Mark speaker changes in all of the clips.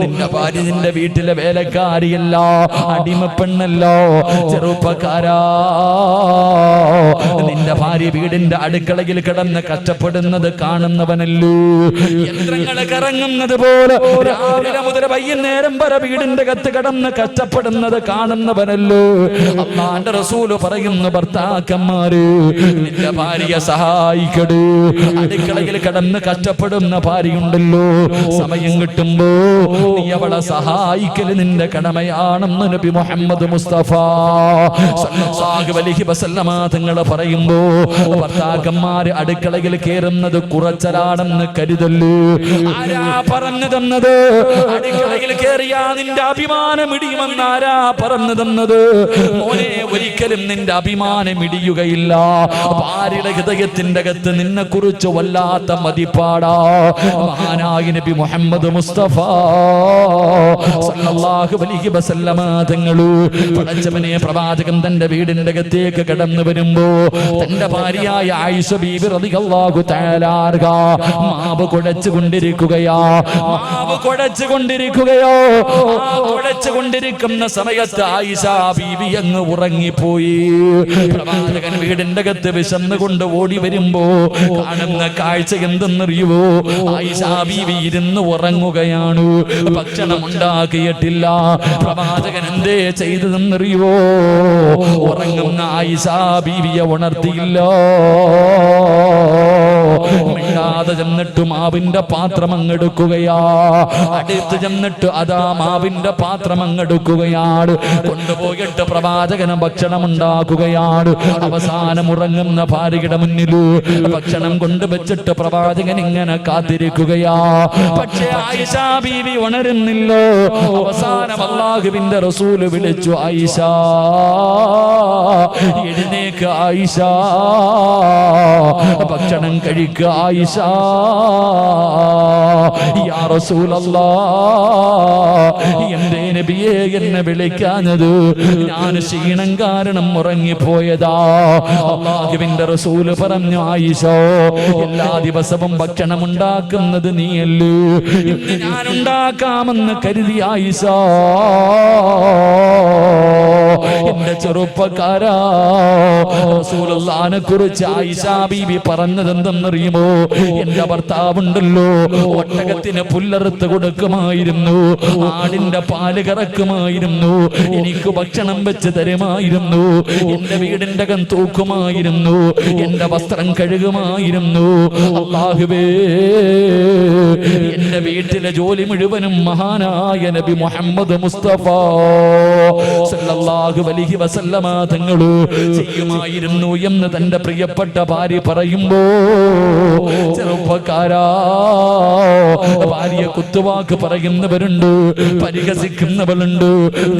Speaker 1: നിന്റെ ഭാര്യ നിന്റെ വീട്ടിലെ വേലക്കാരിയല്ല അടിമപ്പെണ്ണല്ലോ ചെറുപ്പക്കാരാ. നിന്റെ ഭാര്യ വീടിന്റെ അടുക്കളയിൽ കിടന്ന് കഷ്ടപ്പെടുന്നത് കാണുന്നവനല്ലോ? യന്ത്രങ്ങൾ കറങ്ങുന്നത് പോലെ രാവിലെ മുതൽ വൈകുന്നേരം വരെ വീടിന്റെ കത്ത് കിടന്ന് കഷ്ടപ്പെടുന്നത് കാണുന്നവനല്ലോ? അള്ളാന്റെ റസൂൽ പറയുന്നു ഭർത്താക്കന്മാര് നിന്റെ ഭാര്യയെ സഹായിക്കടു. അടുക്കളയിൽ കിടന്ന് കഷ്ടപ്പെടുന്ന ഭാര്യയുണ്ടല്ലോ. സമയം കിട്ടുമ്പോ നീ അവളെ സഹായിക്കൽ നിന്റെ കടമയാണെന്ന് നബി മുഹമ്മദ് മുസ്തഫ. സല്ലല്ലാഹു അലൈഹി വസല്ലമ തങ്ങൾ പറയുമ്പോ ഭർത്താക്കന്മാര് അടുക്കളയിൽ കേറുന്നത് കുറച്ചലാണെന്ന് കരുതല്ലു ആരാ പറഞ്ഞു തന്നത് അടുക്കളയിൽ കേറിയാ നിന്റെ അഭിമാനം ഇടിയുമെന്ന് ആരാ പറഞ്ഞു തന്നത് മോനെ ഒരിക്കലും നിന്റെ അഭിമാനം ഇടിയുകയില്ല. ഭാര്യയുടെ ഹൃദയത്തിന്റെ അകത്ത് നിന്നെ കുറിച്ച് വല്ലാത്ത മതിപ്പാടാ? മഹാനായ നബി മുഹമ്മദ് മുസ്തഫ. പടച്ചവനെ പ്രവാചകൻ തന്റെ വീടിന്റെ അകത്തേക്ക് കടന്നു വരുമ്പോ തന്റെ ഭാര്യയായ ആയിഷ ബീബി റളിയല്ലാഹു തആല അൻഹ മാവ് കുഴച്ചു കൊണ്ടിരിക്കുകയാ. മാവ് കുഴച്ചു കൊണ്ടിരിക്കുകയോ? കുഴച്ചു കൊണ്ടിരിക്കുന്ന സമയത്ത് ആയിഷ ബീബി അങ്ങ് ഉറങ്ങിപ്പോയി. പ്രവാചകൻ വീടിന്റെ അകത്ത് വിശന്ന് കൊണ്ട് ഓടി വരുമ്പോ കാണുന്ന കാഴ്ച എന്തെന്നറിയുവോ? ആയിഷ ബീവി ഇരുന്ന് ഉറങ്ങുകയാണ്. ഭക്ഷണം ഉണ്ടാക്കിയിട്ടില്ല പ്രവാചകൻ എന്തേ ചെയ്തതെന്നറിയോ ഉറങ്ങുന്ന ആയിഷ ബീവിയെ ഉണർത്തിയില്ല. മിണ്ടാതെ ചെന്നിട്ട് മാവിന്റെ പാത്രം അങ്ങെടുക്കുകയാ. അടുത്ത് ചെന്നിട്ട് അതാ മാവിന്റെ പാത്രം അങ്ങെടുക്കുകയാണ്. കൊണ്ടുപോയിട്ട് പ്രവാചകന് ഭക്ഷണം ഉണ്ടാക്കുകയാണ് അവസാനം ഉറങ്ങുന്ന ഭാര്യയുടെ മുന്നിൽ ഭക്ഷണം കൊണ്ടുവച്ചിട്ട് പ്രവാചകൻ ഇങ്ങനെ കാത്തിരിക്കുകയാ. പക്ഷേ ആയിഷ ബീവി ഉണരുന്നില്ലോ. അവസാനം അള്ളാഹുവിന്റെ റസൂൽ വിളിച്ചു ആയിഷ എഴുന്നേക്ക് ആയിഷ. ഭക്ഷണം കഴിക്കുക ആയിഷ യാ റസൂലല്ലാ എന്റെ നബിയെ എന്നെ വിളിക്കാഞ്ഞത് ഞാൻ ക്ഷീണം കാരണം ഉറങ്ങിപ്പോയതാ. അള്ളാഹുവിന്റെ റസൂൽ പറഞ്ഞു ആയിഷോ എല്ലാ ദിവസവും ഭക്ഷണം ഉണ്ടാക്കുന്നത് നീയല്ലേ? ഞാൻ ഉണ്ടാക്കാമെന്ന് കരുതി ആയിഷ. എന്റെ ചെറുപ്പക്കാരാ. റസൂലുള്ളാഹിനെ കുറിച്ച് ആയിഷ ബീബി പറഞ്ഞത് എന്തെന്നറിയുമോ എന്റെ ഭർത്താവുണ്ടല്ലോ. ഒട്ടകത്തിന് പുല്ലറുത്ത് കൊടുക്കുമായിരുന്നു. ആടിന്റെ പാൽ കറക്കുമായിരുന്നു. എനിക്ക് ഭക്ഷണം വെച്ച് തരുമായിരുന്നു. എന്റെ വീടിന്റെ അകം തൂക്കുമായിരുന്നു. എന്റെ വസ്ത്രം കഴുകുമായിരുന്നു. അള്ളാഹുവേ എന്റെ വീട്ടിലെ ജോലി മുഴുവനും മഹാനായ നബി മുഹമ്മദ് മുസ്തഫ. സല്ലല്ലാഹു അലൈഹി വസല്ലമ തങ്ങൾ ചെയ്യുമായിരുന്നു എന്ന് തന്റെ പ്രിയപ്പെട്ട ഭാര്യ പറയുമ്പോ ചെറുപ്പക്കാരാ ഭാര്യ കുത്തുവാക്ക് പറയുന്നവരുണ്ട് പരിഹസിക്കുന്നവരുണ്ട്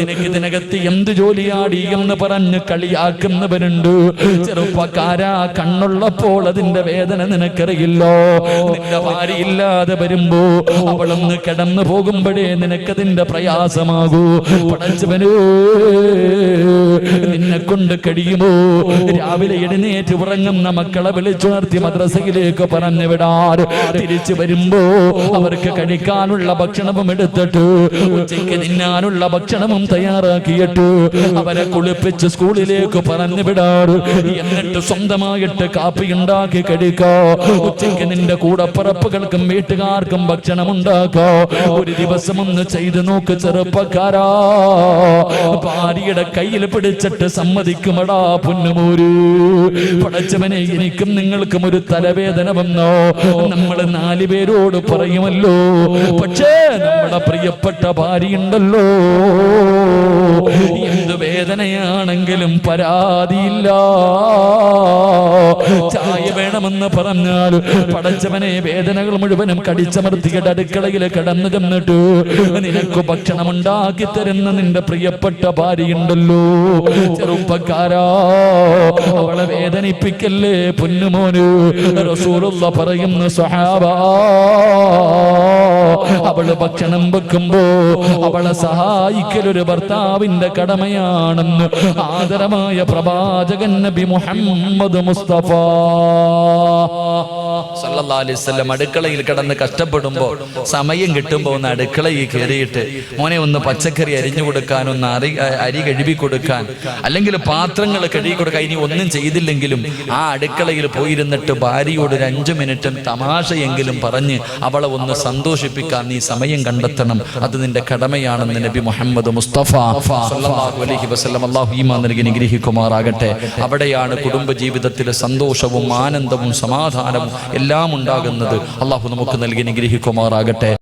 Speaker 1: നിനക്ക് ഇതിനകത്ത് എന്ത് ജോലിയാടി എന്ന് പറഞ്ഞ് കളിയാക്കുന്നവരുണ്ട്. ചെറുപ്പക്കാരാ കണ്ണുള്ളപ്പോൾ അതിന്റെ വേദന നിനക്കറിയില്ലോ. നിന്റെ ഭാര്യ ഇല്ലാതെ വരുമ്പോ അവളൊന്ന് കിടന്നു പോകുമ്പോഴേ നിനക്കതിന്റെ പ്രയാസമാകൂ. പടച്ചവനോ നിന്നെ കൊണ്ട് കഴിയുമോ? രാവിലെ എഴുന്നേറ്റ് ഉറങ്ങുന്ന മക്കളെ വിളിച്ചുണർത്തി മദ്രസയിലേക്ക് പറഞ്ഞു വിടാൻ. തിരിച്ചു വരുമ്പോ അവർക്ക് കഴിക്കാനുള്ള ഭക്ഷണവും എടുത്തിട്ട് ഉച്ചയ്ക്ക് തിന്നാനുള്ള ഭക്ഷണവും തയ്യാറാക്കിയിട്ട് അവരെ കുളിപ്പിച്ച് സ്കൂളിലേക്ക് പറഞ്ഞു വിടാറ് എന്നിട്ട് സ്വന്തമായിട്ട് കാപ്പി ഉണ്ടാക്കി കഴിക്കോ. ഉച്ചയ്ക്ക് നിന്റെ കൂടപ്പറപ്പുകൾക്കും വീട്ടുകാർക്കും ഭക്ഷണം ഉണ്ടാക്കോ. ഒരു ദിവസം ഒന്ന് ചെയ്തു നോക്ക് ചെറുപ്പക്കാരാ. ഭാര്യയുടെ കയ്യിൽ പിടിച്ചിട്ട് സമ്മതിക്കുമടാ പൊന്നുമൂരു. പടച്ചവനെ എനിക്കും നിങ്ങൾക്കും ഒരു തലവേദന വന്നോ? നമ്മൾ നാല് പേരോട് പറയുമല്ലോ. പക്ഷേ നമ്മുടെ പ്രിയപ്പെട്ട ഭാര്യയുണ്ടല്ലോ. എന്ത് വേദനയാണെങ്കിലും പരാതിയില്ല. ചായ വേണമെന്ന് പറഞ്ഞാൽ പടച്ചവനെ വേദനകൾ മുഴുവനും കടിച്ചമർത്തിയുടെ അടുക്കളയിൽ കടന്നു ചെന്നിട്ട് നിനക്ക് ഭക്ഷണം ഉണ്ടാക്കി തരുന്ന നിന്റെ പ്രിയപ്പെട്ട ഭാര്യയുണ്ടല്ലോ. ചെറുപ്പക്കാരാ അവളെ വേദനിപ്പിക്കല്ലേ പൊന്നുമോന്? റസൂലുള്ള പറയുന്ന സഹാബ അവൾ ഭക്ഷണം വെക്കുമ്പോ അവളെ സഹായിക്കൽ ഒരു ഭർത്താവിന്റെ കടമയാണെന്ന് ആദരമായ പ്രവാചകൻ നബി മുഹമ്മദ് മുസ്തഫ. അടുക്കളയിൽ കിടന്ന് കഷ്ടപ്പെടുമ്പോൾ സമയം കിട്ടുമ്പോൾ ഒന്ന് അടുക്കളയിൽ കയറിയിട്ട് മോനെ ഒന്ന് പച്ചക്കറി അരിഞ്ഞു കൊടുക്കാൻ ഒന്ന് അരി അരി കഴുകി കൊടുക്കാൻ അല്ലെങ്കിൽ പാത്രങ്ങൾ കഴുകി കൊടുക്കാൻ ഇനി ഒന്നും ചെയ്തില്ലെങ്കിലും ആ അടുക്കളയിൽ പോയിരുന്നിട്ട് ഭാര്യയോട് ഒരു അഞ്ചു മിനിറ്റും തമാശയെങ്കിലും പറഞ്ഞ് അവളെ ഒന്ന് സന്തോഷിപ്പിക്കാൻ നീ സമയം കണ്ടെത്തണം. അത് നിന്റെ കടമയാണെന്ന് നബി മുഹമ്മദ് മുസ്തഫ സല്ലല്ലാഹു അലൈഹി വസല്ലം അള്ളാഹു നൽകി അവിടെയാണ് കുടുംബ ജീവിതത്തിലെ സന്തോഷവും ആനന്ദവും സമാധാനവും എല്ലാം ഉണ്ടാകുന്നത്. അള്ളാഹു നമുക്ക് നൽകി നിഗ്രഹിക്കുമാറാകട്ടെ